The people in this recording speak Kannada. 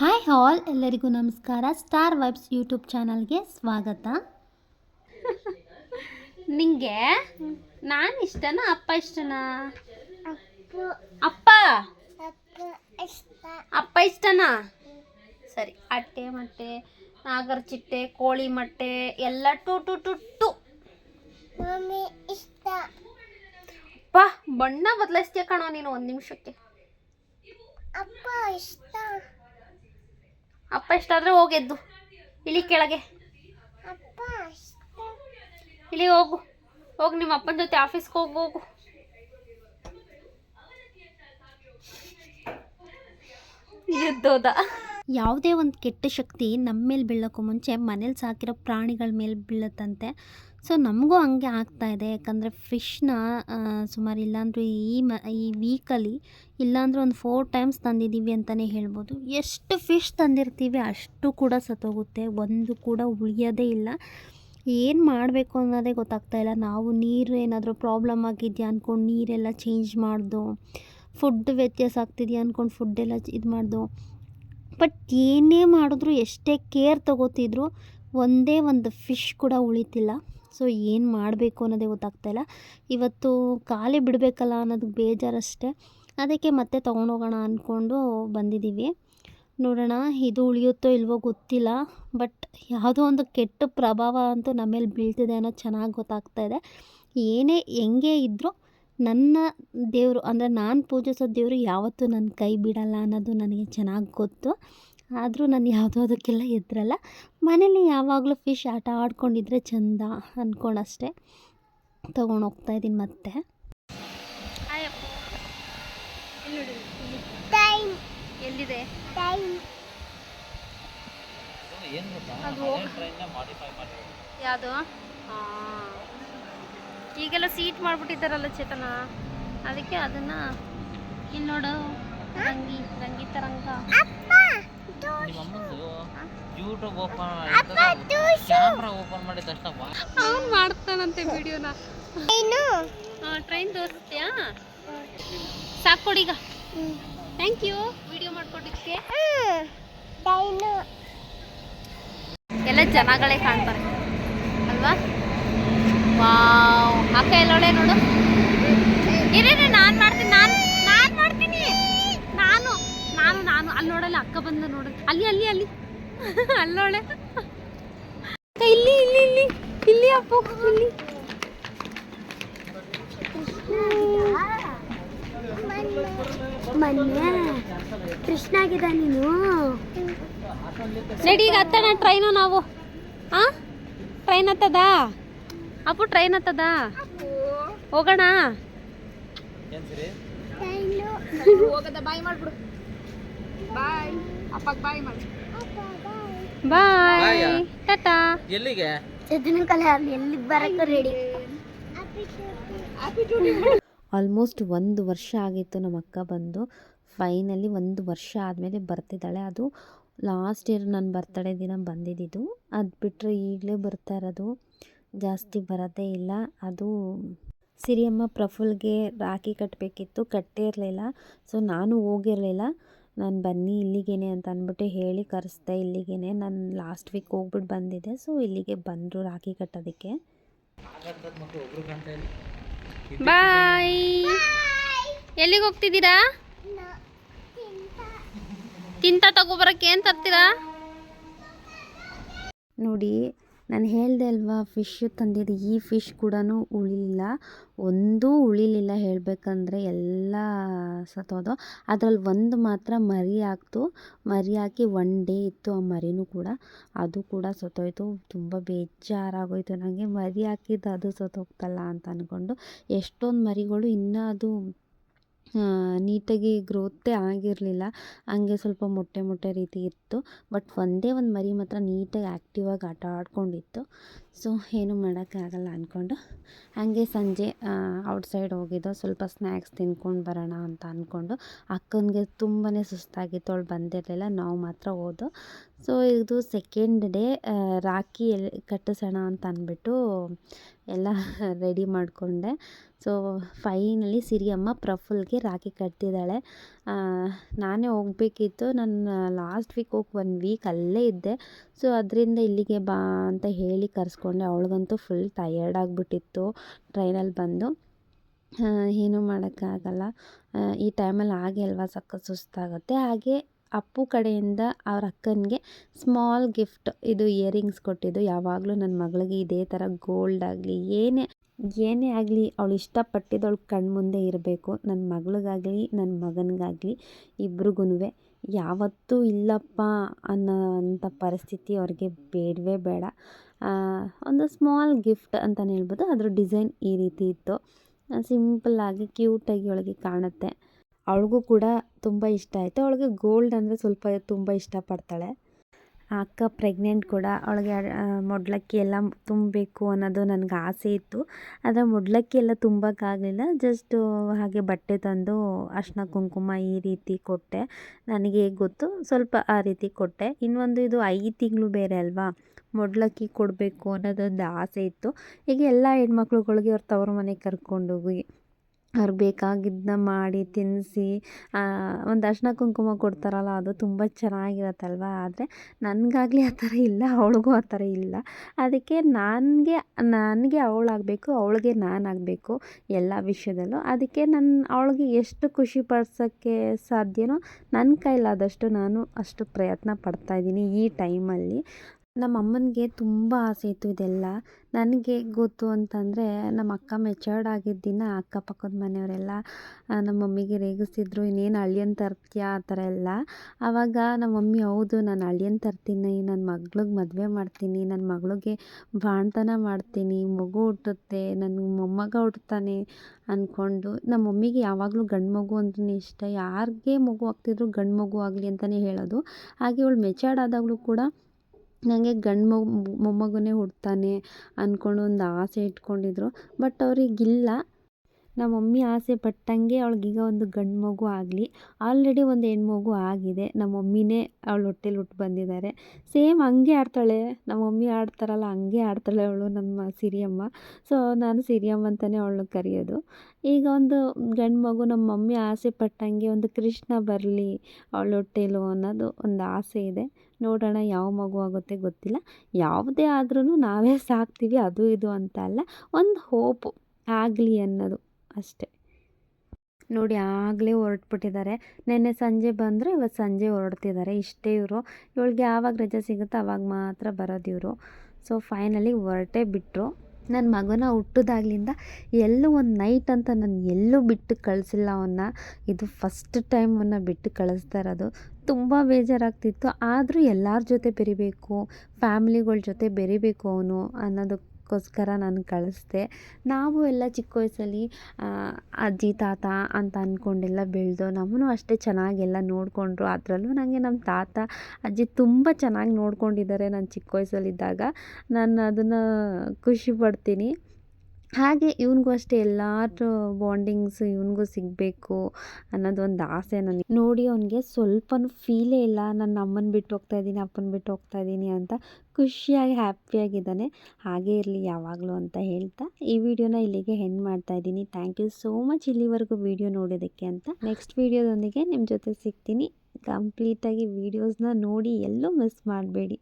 ಹಾಯ್ ಹಾಲ್ ಎಲ್ಲರಿಗೂ ನಮಸ್ಕಾರ. ಸ್ಟಾರ್ ವೈಬ್ಸ್ ಯೂಟ್ಯೂಬ್ ಚಾನಲ್ಗೆ ಸ್ವಾಗತ. ನಿಂಗೆ? ನಾನು ಇಷ್ಟನಾ ಅಪ್ಪ ಇಷ್ಟನಾ? ಅಪ್ಪ. ಅಪ್ಪ ಇಷ್ಟನಾ? ಸರಿ ಅಟ್ಟೆ ಮೊಟ್ಟೆ ನಾಗರ ಚಿಟ್ಟೆ ಕೋಳಿ ಮೊಟ್ಟೆ ಎಲ್ಲ ಟು ಟು ಟು ಟು. ಮಮ್ಮಿ ಇಷ್ಟ. ಅಪ್ಪ ಬಣ್ಣ ಬದಲಾಯಿಸ್ತೀಯ ಕಣೋ ನೀನು ಒಂದು ನಿಮಿಷಕ್ಕೆ. ಅಪ್ಪ ಇಷ್ಟ. ಅಪ್ಪ ಇಷ್ಟ ಆದರೆ ಹೋಗೆದ್ದು. ಇಳಿ ಕೆಳಗೆ. ಇಲ್ಲಿ ಹೋಗು. ಹೋಗಿ ನಿಮ್ಮ ಅಪ್ಪನ ಜೊತೆ ಆಫೀಸ್ಗೆ ಹೋಗು ಹೋಗು. ಎದ್ದೋದ ಯಾವುದೇ ಒಂದು ಕೆಟ್ಟ ಶಕ್ತಿ ನಮ್ಮ ಮೇಲೆ ಬೀಳೋಕ್ಕೂ ಮುಂಚೆ ಮನೇಲಿ ಸಾಕಿರೋ ಪ್ರಾಣಿಗಳ ಮೇಲೆ ಬೀಳುತ್ತಂತೆ. ಸೊ ನಮಗೂ ಹಂಗೆ ಆಗ್ತಾ ಇದೆ. ಯಾಕಂದರೆ ಫಿಶ್ನ ಸುಮಾರು ಇಲ್ಲಾಂದ್ರೂ ಈ ಮ, ಈ ವೀಕಲ್ಲಿ ಇಲ್ಲಾಂದ್ರೂ ಒಂದು ಫೋರ್ ಟೈಮ್ಸ್ ತಂದಿದ್ದೀವಿ ಅಂತಲೇ ಹೇಳ್ಬೋದು. ಎಷ್ಟು ಫಿಶ್ ತಂದಿರ್ತೀವಿ ಅಷ್ಟು ಕೂಡ ಸತ್ತೋಗುತ್ತೆ. ಒಂದು ಕೂಡ ಉಳಿಯೋದೇ ಇಲ್ಲ. ಏನು ಮಾಡಬೇಕು ಅನ್ನೋದೇ ಗೊತ್ತಾಗ್ತಾ ಇಲ್ಲ. ನಾವು ನೀರು ಏನಾದರೂ ಪ್ರಾಬ್ಲಮ್ ಆಗಿದೆಯಾ ಅಂದ್ಕೊಂಡು ನೀರೆಲ್ಲ ಚೇಂಜ್ ಮಾಡ್ದು, ಫುಡ್ ವ್ಯತ್ಯಾಸ ಆಗ್ತಿದೆಯಾ ಅಂದ್ಕೊಂಡು ಫುಡ್ಡೆಲ್ಲ ಇದು ಮಾಡ್ದು ಬಟ್ ಏನೇ ಮಾಡಿದ್ರು ಎಷ್ಟೇ ಕೇರ್ ತಗೋತಿದ್ರು ಒಂದೇ ಒಂದು ಫಿಶ್ ಕೂಡ ಉಳಿತಿಲ್ಲ. ಸೊ ಏನು ಮಾಡಬೇಕು ಅನ್ನೋದೇ ಗೊತ್ತಾಗ್ತಾ ಇಲ್ಲ. ಇವತ್ತು ಖಾಲಿ ಬಿಡಬೇಕಲ್ಲ ಅನ್ನೋದು ಬೇಜಾರಷ್ಟೇ. ಅದಕ್ಕೆ ಮತ್ತೆ ತೊಗೊಂಡೋಗೋಣ ಅಂದ್ಕೊಂಡು ಬಂದಿದ್ದೀವಿ. ನೋಡೋಣ ಇದು ಉಳಿಯುತ್ತೋ ಇಲ್ವೋ ಗೊತ್ತಿಲ್ಲ. ಬಟ್ ಯಾವುದೋ ಒಂದು ಕೆಟ್ಟ ಪ್ರಭಾವ ಅಂತೂ ನಮ್ಮ ಮೇಲೆ ಬೀಳ್ತಿದೆ ಅನ್ನೋದು ಚೆನ್ನಾಗಿ ಗೊತ್ತಾಗ್ತಾ ಇದೆ. ಏನೇ ಹೆಂಗೆ ಇದ್ದರೂ ನನ್ನ ದೇವರು ಅಂದರೆ ನಾನು ಪೂಜಿಸೋ ದೇವರು ಯಾವತ್ತೂ ನನ್ನ ಕೈ ಬಿಡಲ್ಲ ಅನ್ನೋದು ನನಗೆ ಚೆನ್ನಾಗಿ ಗೊತ್ತು. ಆದರೂ ನಾನು ಯಾವುದೋ ಅದಕ್ಕೆಲ್ಲ ಎದ್ರಲ್ಲ. ಮನೇಲಿ ಯಾವಾಗಲೂ ಫಿಶ್ ಆಟ ಆಡ್ಕೊಂಡಿದ್ರೆ ಚಂದ ಅಂದ್ಕೊಂಡಷ್ಟೇ ತೊಗೊಂಡು ಹೋಗ್ತಾ ಇದ್ದೀನಿ ಮತ್ತೆ. ಟೈಮ್ ಎಲ್ಲಿದೆ? ಟೈಮ್ ಅದು ಯಾವುದು? ಈಗೆಲ್ಲ ಸೀಟ್ ಮಾಡ್ಬಿಟ್ಟಿದ್ದಾರಲ್ಲ ಚೇತನ? ಅದಕ್ಕೆ ಅದನ್ನ ಇಲ್ಲಿ ನೋಡು ರಂಗಿ ರಂಗಿ ತರಂಗ. ಯೂಟ್ಯೂಬ್ ಓಪನ್ ಕ್ಯಾಮ್ರಾ ಓಪನ್ ಮಾಡಿದ ತಕ್ಷಣ ವಾ ಅವ್ನು ಮಾಡ್ತಾನಂತೆ ವಿಡಿಯೋನ ಟ್ರೈನ್ ತೋರಿಸ್ತೀಯಾ? ಸಾಕು ಕೊಡೀಗ. ಥ್ಯಾಂಕ್ ಯು ವಿಡಿಯೋ ಮಾಡ್ಕೊಟ್ಟಿದ್ದಕ್ಕೆ. ಟೈನು ಎಲ್ಲ ಜನಗಳೇ ಕಾಣ್ತಾರೆ. ಅಲ್ವಾ? ವಾವ್. ಅಕ್ಕ ಎಲ್ಲೋಳೆ ನೋಡು. ಇರೇನೆ ನಾನು ಮಾಡ್ತೀನಿ ನಾನು ನಾನು ಮಾಡ್ತೀನಿ. ನಾನು ನಾನು ನಾನು. ಅಲ್ಲಿ ನೋಡಲ್ಲ ಅಕ್ಕ ಬಂದ ನೋಡು. ಅಲ್ಲಿ ಅಲ್ಲಿ ಅಲ್ಲಿ. ಅಲ್ಲೋಳೆ ಇಲ್ಲಿ ಇಲ್ಲಿ ಇಲ್ಲಿ. ಇಲ್ಲಿ ಅಪ್ಪ ಇಲ್ಲಿ. ಮೊನ್ನೆ. ಕೃಷ್ಣ ಆಗಿದ ನೀನು? ರೆಡಿ ಈಗ ಹತ್ತಣ ಟ್ರೈನು ನಾವು. ಆ? ಟ್ರೈನ್ ಹತ್ತದ? ಅಪ್ಪು ಟ್ರೈನ್ ಹತ್ತದ? ಹೋಗೋಣ. ಏನ್ ಸರಿ ಟೈನು ಹೋಗದ ಬಾಯ್? ಟಾಟಾ. ಎಲ್ಲಿಗೆ? ಎಲ್ಲಿ ಬರಕ್ಕೆ ರೆಡಿ ಆಲ್ಮೋಸ್ಟ್ ಒಂದು ವರ್ಷ ಆಗಿತ್ತು ನಮ್ಮ ಅಕ್ಕ ಬಂದು. ಫೈನಲಿ ಒಂದು ವರ್ಷ ಆದಮೇಲೆ ಬರ್ತಿದ್ದಾಳೆ. ಅದು ಲಾಸ್ಟ್ ಇಯರ್ ನನ್ನ ಬರ್ತಡೇ ದಿನ ಬಂದಿದ್ದು ಅದು ಬಿಟ್ಟರೆ ಈಗಲೇ ಬರ್ತಾ ಇರೋದು. ಜಾಸ್ತಿ ಬರೋದೇ ಇಲ್ಲ. ಅದು ಸಿರಿಯಮ್ಮ ಪ್ರಫುಲ್ಗೆ ರಾಖಿ ಕಟ್ಟಬೇಕಿತ್ತು ಕಟ್ಟೇ ಇರಲಿಲ್ಲ ಸೊ ನಾನು ಹೋಗಿರಲಿಲ್ಲ. ನಾನು ಬನ್ನಿ ಇಲ್ಲಿಗೇನೆ ಅಂತ ಅಂದ್ಬಿಟ್ಟು ಹೇಳಿ ಕರೆಸ್ದೆ ಇಲ್ಲಿಗೇನೆ. ನಾನು ಲಾಸ್ಟ್ ವೀಕ್ ಹೋಗ್ಬಿಟ್ಟು ಬಂದಿದ್ದೆ. ಸೊ ಇಲ್ಲಿಗೆ ಬಂದರು ರಾಖಿ ಕಟ್ಟೋದಕ್ಕೆ. ಬಾಯ್. ಎಲ್ಲಿಗೆ ಹೋಗ್ತಿದ್ದೀರಾ? ತಿಂತ ತಗೋಬರಕ್ಕೆ ಏನು ತರ್ತೀರಾ? ನೋಡಿ ನಾನು ಹೇಳಿದೆ ಅಲ್ವಾ ಫಿಶ್ ತಂದಿದ್ದು ಈ ಫಿಶ್ ಕೂಡ ಉಳಿಲಿಲ್ಲ. ಒಂದೂ ಉಳಿಲಿಲ್ಲ ಹೇಳಬೇಕಂದ್ರೆ ಎಲ್ಲ ಸತ್ತೋದು. ಅದರಲ್ಲಿ ಒಂದು ಮಾತ್ರ ಮರಿ ಹಾಕ್ತು ಮರಿ ಹಾಕಿ ಒನ್ ಡೇ ಇತ್ತು ಆ ಮರಿನೂ ಕೂಡ. ಅದು ಕೂಡ ಸತ್ತೋಯ್ತು. ತುಂಬ ಬೇಜಾರಾಗೋಯ್ತು ನನಗೆ ಮರಿ ಹಾಕಿದ್ದು ಅದು ಸತ್ತೋಗ್ತಲ್ಲ ಅಂತ ಅಂದ್ಕೊಂಡು ಎಷ್ಟೊಂದು ಮರಿಗಳು ಇನ್ನೂ ಅದು ನೀಟಾಗಿ ಗ್ರೋತೇ ಆಗಿರಲಿಲ್ಲ. ಹಂಗೆ ಸ್ವಲ್ಪ ಮೊಟ್ಟೆ ಮೊಟ್ಟೆ ರೀತಿ ಇತ್ತು. ಬಟ್ ಒಂದೇ ಒಂದು ಮರಿ ಮಾತ್ರ ನೀಟಾಗಿ ಆ್ಯಕ್ಟಿವಾಗಿ ಆಟ ಆಡ್ಕೊಂಡಿತ್ತು. ಸೊ, ಏನೂ ಮಾಡೋಕ್ಕಾಗಲ್ಲ ಅಂದ್ಕೊಂಡು ಹಾಗೆ ಸಂಜೆ ಔಟ್ಸೈಡ್ ಹೋಗಿದ್ದೋ ಸ್ವಲ್ಪ ಸ್ನ್ಯಾಕ್ಸ್ ತಿನ್ಕೊಂಡು ಬರೋಣ ಅಂತ ಅಂದ್ಕೊಂಡು ಅಕ್ಕನಿಗೆ ತುಂಬಾ ಸುಸ್ತಾಗಿತ್ತು, ಅವಳು ಬಂದಿರಲಿಲ್ಲ, ನಾವು ಮಾತ್ರ ಹೋದೋ. ಸೊ, ಇದು ಸೆಕೆಂಡ್ ಡೇ ರಾಖಿ ಎಲ್ಲಿ ಕಟ್ಟಿಸೋಣ ಅಂತ ಅಂದ್ಬಿಟ್ಟು ಎಲ್ಲ ರೆಡಿ ಮಾಡಿಕೊಂಡೆ. ಸೊ ಫೈನಲಿ ಸಿರಿಯಮ್ಮ ಪ್ರಫುಲ್ಗೆ ರಾಖಿ ಕಟ್ತಿದ್ದಾಳೆ ನಾನೇ ಹೋಗಬೇಕಿತ್ತು, ನಾನು ಲಾಸ್ಟ್ ವೀಕ್ ಹೋಗಿ ಒನ್ ವೀಕ್ ಅಲ್ಲೇ ಇದ್ದೆ. ಸೊ, ಅದರಿಂದ ಇಲ್ಲಿಗೆ ಬಾ ಅಂತ ಹೇಳಿ ಕರೆಸ್ಕೊಂಡೆ ಅವಳಿಗಂತೂ ಫುಲ್ ಟಯರ್ಡ್ ಆಗಿಬಿಟ್ಟಿತ್ತು ಟ್ರೈನಲ್ಲಿ ಬಂದು. ಏನೂ ಮಾಡೋಕ್ಕಾಗಲ್ಲ. ಈ ಟೈಮಲ್ಲಿ ಹಾಗೆ ಅಲ್ವಾ ಸಖತ್ ಸುಸ್ತಾಗುತ್ತೆ. ಹಾಗೆ ಅಪ್ಪು ಕಡೆಯಿಂದ ಅವ್ರ ಅಕ್ಕನಿಗೆ ಸ್ಮಾಲ್ ಗಿಫ್ಟ್ ಇದು ಇಯರಿಂಗ್ಸ್ ಕೊಟ್ಟಿದ್ದು. ಯಾವಾಗಲೂ ನನ್ನ ಮಗಳಿಗೆ ಇದೇ ಥರ ಗೋಲ್ಡ್ ಆಗಲಿ, ಏನೇ ಏನೇ ಆಗಲಿ ಅವಳು ಇಷ್ಟಪಟ್ಟಿದ್ದು ಅವಳು ಕಣ್ಮುಂದೆ ಇರಬೇಕು. ನನ್ನ ಮಗಳಿಗಾಗಲಿ ನನ್ನ ಮಗನಿಗಾಗಲಿ ಇಬ್ರಿಗೂ ಯಾವತ್ತೂ ಇಲ್ಲಪ್ಪ ಅನ್ನೋ ಅಂಥ ಪರಿಸ್ಥಿತಿ ಅವ್ರಿಗೆ ಬೇಡವೇ ಬೇಡ. ಒಂದು ಸ್ಮಾಲ್ ಗಿಫ್ಟ್ ಅಂತಲೇ ಹೇಳ್ಬೋದು. ಅದ್ರ ಡಿಸೈನ್ ಈ ರೀತಿ ಇತ್ತು. ಸಿಂಪಲ್ಲಾಗಿ ಕ್ಯೂಟಾಗಿ ಒಳಗೆ ಕಾಣುತ್ತೆ. ಅವಳಿಗೂ ಕೂಡ ತುಂಬ ಇಷ್ಟ ಆಯಿತು. ಅವಳಿಗೆ ಗೋಲ್ಡ್ ಅಂದರೆ ಸ್ವಲ್ಪ ತುಂಬ ಇಷ್ಟಪಡ್ತಾಳೆ. ಅಕ್ಕ ಪ್ರೆಗ್ನೆಂಟ್ ಕೂಡ, ಅವಳಿಗೆ ಮೊಡ್ಲಕ್ಕಿ ಎಲ್ಲ ತುಂಬಬೇಕು ಅನ್ನೋದು ನನಗೆ ಆಸೆ ಇತ್ತು. ಆದರೆ ಮೊಡ್ಲಕ್ಕಿ ಎಲ್ಲ ತುಂಬಕ್ಕಾಗಲಿಲ್ಲ. ಜಸ್ಟು ಹಾಗೆ ಬಟ್ಟೆ ತಂದು ಅರ್ಶಿನ ಕುಂಕುಮ ಈ ರೀತಿ ಕೊಟ್ಟೆ. ನನಗೆ ಗೊತ್ತು? ಸ್ವಲ್ಪ ಆ ರೀತಿ ಕೊಟ್ಟೆ. ಇನ್ನೊಂದು ಇದು ಐದು ತಿಂಗಳು ಬೇರೆ ಅಲ್ವಾ? ಮೊಡ್ಲಕ್ಕಿ ಕೊಡಬೇಕು ಅನ್ನೋದೊಂದು ಆಸೆ ಇತ್ತು. ಈಗ ಎಲ್ಲ ಹೆಣ್ಮಕ್ಳುಗಳಿಗೆ ಅವ್ರ ತವ್ರ ಮನೆಗೆ ಕರ್ಕೊಂಡೋಗಿ ಅವ್ರಿಗೆ ಬೇಕಾಗಿದ್ದನ್ನ ಮಾಡಿ ತಿನ್ನಿಸಿ ಒಂದು ಅರ್ಶಿನ ಕುಂಕುಮ ಕೊಡ್ತಾರಲ್ಲ, ಅದು ತುಂಬ ಚೆನ್ನಾಗಿರತ್ತಲ್ವ? ಆದರೆ ನನಗಾಗಲಿ ಆ ಥರ ಇಲ್ಲ, ಅವಳಿಗೂ ಆ ಥರ ಇಲ್ಲ. ಅದಕ್ಕೆ ನನಗೆ ನನಗೆ ಅವಳಾಗಬೇಕು, ಅವಳಿಗೆ ನಾನಾಗಬೇಕು ಎಲ್ಲ ವಿಷಯದಲ್ಲೂ. ಅದಕ್ಕೆ ನನ್ನ ಅವಳಿಗೆ ಎಷ್ಟು ಖುಷಿ ಪಡಿಸೋಕ್ಕೆ ಸಾಧ್ಯನೋ ನನ್ನ ಕೈಲಾದಷ್ಟು ನಾನು ಅಷ್ಟು ಪ್ರಯತ್ನ ಪಡ್ತಾಯಿದ್ದೀನಿ ಈ ಟೈಮಲ್ಲಿ. ನಮ್ಮ ಅಮ್ಮನಿಗೆ ತುಂಬ ಆಸೆ ಇತ್ತು ಇದೆಲ್ಲ. ನನಗೆ ಗೊತ್ತು ಅಂತಂದರೆ ನಮ್ಮ ಅಕ್ಕ ಮೆಚರ್ಡ್ ಆಗಿದ್ದ ದಿನ ಅಕ್ಕಪಕ್ಕದ ಮನೆಯವರೆಲ್ಲ ನಮ್ಮ ಮಮ್ಮಿಗೆ ರೇಗಿಸ್ತಿದ್ರು, ಇನ್ನೇನು ಅಳಿಯನ್ ತರ್ತೀಯಾ? ಆ ಥರ ಎಲ್ಲ. ಆವಾಗ ನಮ್ಮ ಮಮ್ಮಿ ಹೌದು, ನಾನು ಅಳಿಯನ್ ತರ್ತೀನಿ ನನ್ನ ಮಗ್ಳಿಗೆ ಮದುವೆ ಮಾಡ್ತೀನಿ ನನ್ನ ಮಗಳಿಗೆ ಬಾಣ್ತನ ಮಾಡ್ತೀನಿ, ಮಗು ಹುಟ್ಟುತ್ತೆ ನನ್ನ ಮೊಮ್ಮಗ ಹುಟ್ಟುತ್ತಾನೆ ಅಂದ್ಕೊಂಡು ನಮ್ಮ ಮಮ್ಮಿಗೆ ಯಾವಾಗಲೂ ಗಂಡು ಮಗು ಅಂತಲೇ ಇಷ್ಟ. ಯಾರಿಗೆ ಮಗು ಆಗ್ತಿದ್ರು ಗಂಡು ಮಗು ಆಗಲಿ ಅಂತಲೇ ಹೇಳೋದು. ಹಾಗೆ ಅವಳು ಮೆಚರ್ಡ್ ಆದಾಗಲೂ ಕೂಡ ನನಗೆ ಗಂಡು ಮಗು ಮೊಮ್ಮಗನೇ ಹುಟ್ತಾನೆ ಅಂದ್ಕೊಂಡು ಒಂದು ಆಸೆ ಇಟ್ಕೊಂಡಿದ್ರು. ಬಟ್ ಅವ್ರಿಗಿಲ್ಲ. ನಮ್ಮ ಮಮ್ಮಿ ಆಸೆ ಪಟ್ಟಂಗೆ ಅವಳಿಗೀಗ ಒಂದು ಗಂಡು ಮಗು ಆಗಲಿ. ಆಲ್ರೆಡಿ ಒಂದು ಹೆಣ್ಮಗು ಆಗಿದೆ. ನಮ್ಮ ಮಮ್ಮಿನೇ ಅವಳು ಹೊಟ್ಟೆಲಿ ಹುಟ್ಟು ಬಂದಿದ್ದಾರೆ ಸೇಮ್ ಹಂಗೆ ಆಡ್ತಾಳೆ. ನಮ್ಮ ಮಮ್ಮಿ ಆಡ್ತಾರಲ್ಲ, ಹಂಗೆ ಆಡ್ತಾಳೆ ಅವಳು ನಮ್ಮ ಸಿರಿಯಮ್ಮ. ಸೊ, ನಾನು ಸಿರಿಯಮ್ಮ ಅಂತಲೇ ಅವಳು ಕರೆಯೋದು. ಈಗ ಒಂದು ಗಂಡು ಮಗು ನಮ್ಮ ಮಮ್ಮಿ ಆಸೆ ಪಟ್ಟಂಗೆ ಒಂದು ಕೃಷ್ಣ ಬರಲಿ ಅವಳು ಹೊಟ್ಟೆಲು ಅನ್ನೋದು ಒಂದು ಆಸೆ ಇದೆ. ನೋಡೋಣ ಯಾವ ಮಗು ಆಗುತ್ತೆ ಗೊತ್ತಿಲ್ಲ. ಯಾವುದೇ ಆದ್ರೂ ನಾವೇ ಸಾಕ್ತೀವಿ. ಅದು ಇದು ಅಂತ ಅಲ್ಲ. ಒಂದು ಹೋಪು ಆಗಲಿ ಅನ್ನೋದು. ಅಷ್ಟೆ. ನೋಡಿ ಆಗಲೇ ಹೊರಟ್ಬಿಟ್ಟಿದ್ದಾರೆ. ನೆನ್ನೆ ಸಂಜೆ ಬಂದರೆ, ಇವತ್ತು ಸಂಜೆ ಹೊರಡ್ತಿದ್ದಾರೆ. ಇಷ್ಟೇ ಇವರು. ಇವಳಿಗೆ ಯಾವಾಗ ರಜೆ ಸಿಗುತ್ತೋ ಅವಾಗ ಮಾತ್ರ ಬರೋದು ಇವರು. ಸೊ ಫೈನಲಿ ಹೊರಟೇ ಬಿಟ್ಟರು ನನ್ನ ಮಗನ ಹುಟ್ಟಿದಾಗ್ಲಿಂದ ಎಲ್ಲೂ ಒಂದು ನೈಟ್ ಅಂತ ನಾನು ಎಲ್ಲೂ ಬಿಟ್ಟು ಕಳಿಸಿಲ್ಲ ಅವನ್ನ ಇದು ಫಸ್ಟ್ ಟೈಮ್ ಬಿಟ್ಟು ಕಳಿಸ್ತಾ ಇರೋದು. ತುಂಬ ಬೇಜಾರಾಗ್ತಿತ್ತು. ಆದರೂ ಎಲ್ಲರ ಜೊತೆ ಬೆರಿಬೇಕು ಫ್ಯಾಮಿಲಿಗಳ ಜೊತೆ ಬೆರಿಬೇಕು ಅವನು ಅನ್ನೋದಕ್ಕೋಸ್ಕರ ನಾನು ಕಳಿಸ್ದೆ. ನಾವು ಎಲ್ಲ ಚಿಕ್ಕ ವಯಸ್ಸಲ್ಲಿ ಅಜ್ಜಿ, ತಾತ ಅಂತ ಅಂದ್ಕೊಂಡೆಲ್ಲ ಬೆಳೆದು ನಮ್ಮನ್ನು ಅಷ್ಟೇ ಚೆನ್ನಾಗೆಲ್ಲ ನೋಡಿಕೊಂಡ್ರು. ಅದರಲ್ಲೂ ನನಗೆ ನಮ್ಮ ತಾತ, ಅಜ್ಜಿ ತುಂಬ ಚೆನ್ನಾಗಿ ನೋಡ್ಕೊಂಡಿದ್ದಾರೆ ನಾನು ಚಿಕ್ಕ ವಯಸ್ಸಲ್ಲಿದ್ದಾಗ. ನಾನು ಅದನ್ನು ಖುಷಿ ಪಡ್ತೀನಿ. ಹಾಗೆ ಇವನಿಗೂ ಅಷ್ಟೇ ಎಲ್ಲರ ಬಾಂಡಿಂಗ್ಸ್ ಇವನಿಗೂ ಸಿಗಬೇಕು ಅನ್ನೋದೊಂದು ಆಸೆ ನನಗೆ. ನೋಡಿ ಅವನಿಗೆ ಸ್ವಲ್ಪನೂ ಫೀಲೇ ಇಲ್ಲ ನನ್ನ ಅಮ್ಮನ ಬಿಟ್ಟು ಹೋಗ್ತಾ ಇದ್ದೀನಿ, ಅಪ್ಪನ ಬಿಟ್ಟು ಹೋಗ್ತಾ ಇದ್ದೀನಿ ಅಂತ ಖುಷಿಯಾಗಿ, ಹ್ಯಾಪಿಯಾಗಿದ್ದಾನೆ. ಹಾಗೇ ಇರಲಿ ಯಾವಾಗಲೂ ಅಂತ ಹೇಳ್ತಾ ಈ ವಿಡಿಯೋನ ಇಲ್ಲಿಗೆ ಹೆಣ್ಣು ಮಾಡ್ತಾ ಇದ್ದೀನಿ. ಥ್ಯಾಂಕ್ ಯು ಸೋ ಮಚ್ ಇಲ್ಲಿವರೆಗೂ ವಿಡಿಯೋ ನೋಡೋದಕ್ಕೆ ಅಂತ. ನೆಕ್ಸ್ಟ್ ವಿಡಿಯೋದೊಂದಿಗೆ ನಿಮ್ಮ ಜೊತೆ ಸಿಗ್ತೀನಿ. ಕಂಪ್ಲೀಟಾಗಿ ವೀಡಿಯೋಸ್ನ ನೋಡಿ ಎಲ್ಲೂ ಮಿಸ್ ಮಾಡಬೇಡಿ.